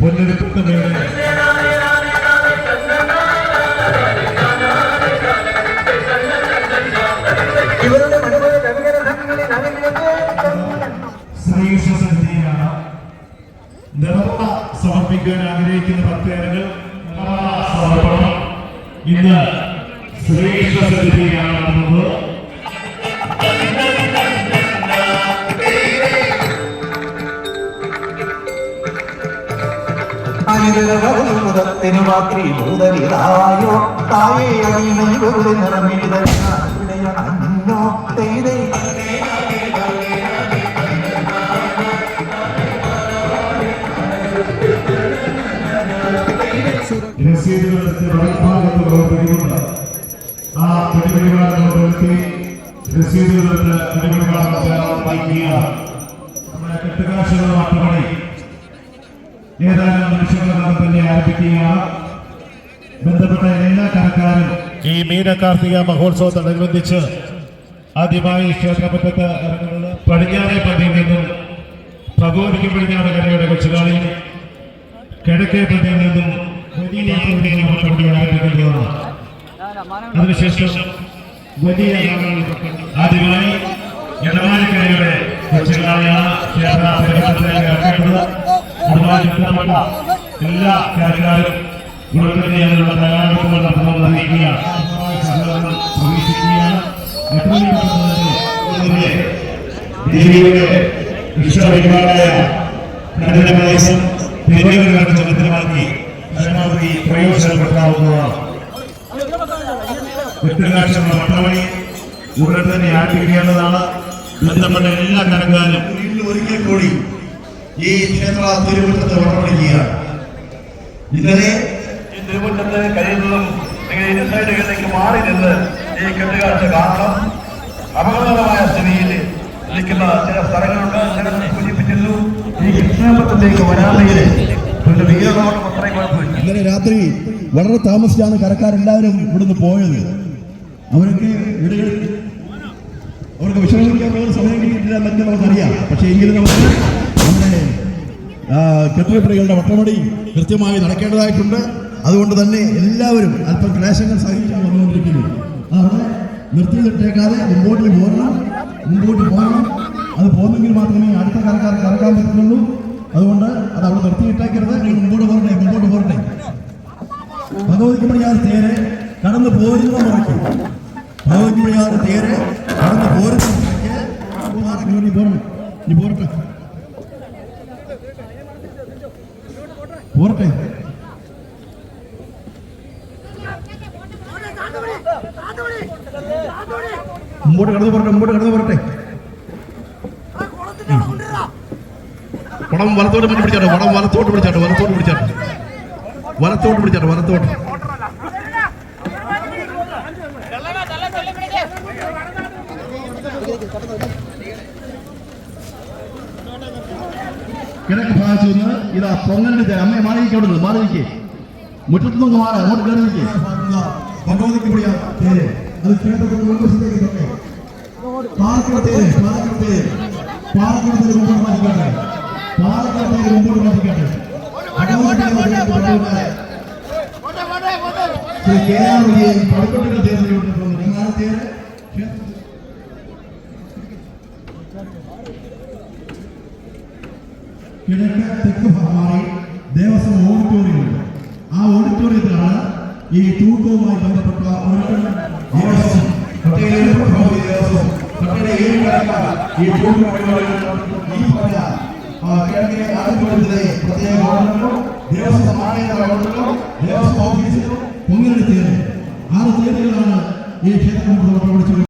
പൊന്നെടുക്കുന്നവയുടെ സംഘങ്ങളിൽ അണിനിരന്ന് ശ്രീകൃഷ്ണസന്നിധിയിലാണ് നിറവ സമർപ്പിക്കാൻ ആഗ്രഹിക്കുന്ന ഭക്തജനങ്ങൾ ഇന്ന് സമർപ്പണം. ഇന്ന് ശ്രീകൃഷ്ണസന്നിധിയിലാണ് നടന്നത്. മാത്രി ഭൂതരിതായോ തായേ അണിയുടെ നിറമിതോ തെയ്തേ രസീതുകളെടുത്ത് വലഭാഗത്ത് പ്രവർത്തിക്കുന്നുണ്ട് ആ പിടിപിടിപാട് പ്രവൃത്തി രസീതുകളെടുത്ത് പിടിപിടിപാട് വായിക്കുക നമ്മുടെ കെട്ടുകാശുള്ള മാറ്റമണി ഏതാനും നിമിഷങ്ങളകം തന്നെ ആരംഭിക്കുകയാണ്. ബന്ധപ്പെട്ട എല്ലാ കണക്കാരും ഈ മീനകാർത്തിക മഹോത്സവത്തോടനുബന്ധിച്ച് ആദ്യമായി ക്ഷേത്രപറ്റത്ത് ഇറങ്ങുന്നത് പടിഞ്ഞാറേ പതിയിൽ നിന്നും ഭഗവതിക്ക് പടിഞ്ഞാറ് കരയുടെ കൊച്ചുകാളി. കിഴക്കേ പതിയിൽ നിന്നും അതിനുശേഷം വലിയ ആദ്യമായി ഇടമാലിക്കരയുടെ കൊച്ചുകാളിയാണ് ക്ഷേത്ര ഇറക്കേണ്ടത് അതുമായി ബന്ധപ്പെട്ട എല്ലാ ഉടൻ തന്നെ അതിനുള്ള തയ്യാറെടുപ്പുകൾ നടത്തുന്നത് അറിയിക്കുകയാണ്. പ്രതീക്ഷിക്കുകയാണ്. ദേവിയുടെ ഇഷ്ടപരിപാടിയായ കഠിനമാസം തിരുവനന്തപുരം ചരിത്രമാക്കി പരമാവധി പ്രയോജനപ്പെടുത്താവുന്നതാണ്. കെട്ടുകാഴ്ച വട്ടവഴി ഉടൻ തന്നെ ആരംഭിക്കേണ്ടതാണ് ബന്ധപ്പെട്ട എല്ലാ കണക്കാരും ഒരിക്കൽ കൂടി ഈ ക്ഷേത്ര തിരുമുറ്റത്ത് വട്ടമടിക്കുകയാണ് ഇന്നലെ ഈ തിരുമുറ്റത്ത് കഴിയുന്നതും നിങ്ങൾ ഈ സൈഡുകളിലേക്ക് മാറി നിന്ന് ഈ കെട്ടുകാഴ്ച കാണണം. അപകടകരമായ സ്ഥിതിയിൽ നിൽക്കുന്ന ചില സ്ഥലങ്ങളുണ്ട് ചില സൂചിപ്പിച്ചിരുന്നു. ഈ അത്രയും കുഴപ്പമില്ല. ഇന്നലെ രാത്രി വളരെ താമസിച്ചാണ് കരക്കാരെല്ലാവരും ഇവിടുന്ന് പോയത്. അവരൊക്കെ വീടുകളിൽ അവർക്ക് വിശ്രമിക്കാൻ പോകുന്ന സമയം കിട്ടിയിട്ടില്ല എന്നൊക്കെ നമുക്കറിയാം. പക്ഷേ എങ്കിലും നമുക്ക് നമ്മുടെ കെട്ടിടപ്പടികളുടെ വട്ടമടി കൃത്യമായി നടക്കേണ്ടതായിട്ടുണ്ട്. അതുകൊണ്ട് തന്നെ എല്ലാവരും അല്പം ക്ലേശങ്ങൾ സഹിച്ചാണ് വന്നുകൊണ്ടിരിക്കുന്നു. അതവിടെ നിർത്തിയിട്ടേക്കാതെ മുമ്പോട്ട് പോകണം മുമ്പോട്ട് പോകണം അത് പോകുന്നെങ്കിൽ മാത്രമേ അടുത്ത കരക്കാർ കറക്കാൻ പറ്റുള്ളൂ അതുകൊണ്ട് അത് അവിടെ നിർത്തിയിട്ടേക്കരുത്. നിങ്ങൾ മുമ്പോട്ട് പോരട്ടെ മുമ്പോട്ട് പോരട്ടെ. ഭഗവതി പണിയാർ തേരെ കടന്നു പോരുന്ന മുറയ്ക്ക് ഭഗവതി പണിയാർ തേരെ കടന്നു പോരുന്ന മുറയ്ക്ക് പോരണം നീ പോരട്ടെ. പോരട്ടെ. മുമ്പോട്ട് കടന്നു പോരട്ടെ മുമ്പോട്ട് കടന്നു പോരട്ടെ. വടം വലത്തോട്ട് മാറ്റി പിടിച്ചാട്ടെ വടം വലത്തോട്ട് പിടിച്ചാട്ടെ വലത്തോട്ട് പിടിച്ചാട്ടെ. വലത്തോട്ട് പിടിച്ചാട്ടെ വലത്തോട്ട്. കിഴക്ക് ഭാഗത്ത് നിന്ന് ഇതാ പൊങ്ങലിന്റെ തേര് അമ്മയെ മാറിയിരിക്കെ അവിടെ നിന്ന് മാറിയിരിക്കെ മുറ്റത്തു നിന്ന് മാറാം അങ്ങോട്ട് കയറി നിൽക്കേ ഭഗവതിക്ക് പിടിയാ തേര് അത് ക്ഷേത്രത്തിന് മുൻവശത്തേക്ക് തന്നെ പാലക്കാട് തേര് പാലക്കാട് തേര് പാലക്കാട് തേര് മുമ്പോട്ട് മാറ്റിക്കാട്ടെ പാലക്കാട് തേര് മുമ്പോട്ട് മാറ്റിക്കാട്ടെ ഭഗവതിക്ക് ശ്രീ കെ ആർ വിജയൻ പടക്കൊട്ടിന്റെ തേരിലോട്ട് പോകുന്നു ആ തേര് ക്ഷേത്രത്തിൽ കിഴക്ക് തെക്ക് ഭാഗമായി ദേവസ്വം ഓഡിറ്റോറിയമുണ്ട് ആ ഓഡിറ്റോറിയത്തിലാണ് ഈ തൂക്കവുമായി ബന്ധപ്പെട്ട ദേവസ്വം ദേവസ്വം ഈ തൂക്ക പരിപാടികൾ ഈ പറഞ്ഞ ആ, കിഴക്കേ ആദിപത്യത്തിലെ പ്രത്യേക ഗവൺമെന്റും ദേവസ്വം നാണയ ഗവൺമെന്റും ദേവസ്വം ഓഫീസിലും പൊങ്ങലെടുത്തേര് ആറ് തീയതികളാണ് ഈ ക്ഷേത്രം പ്രവർത്തിച്ചത്.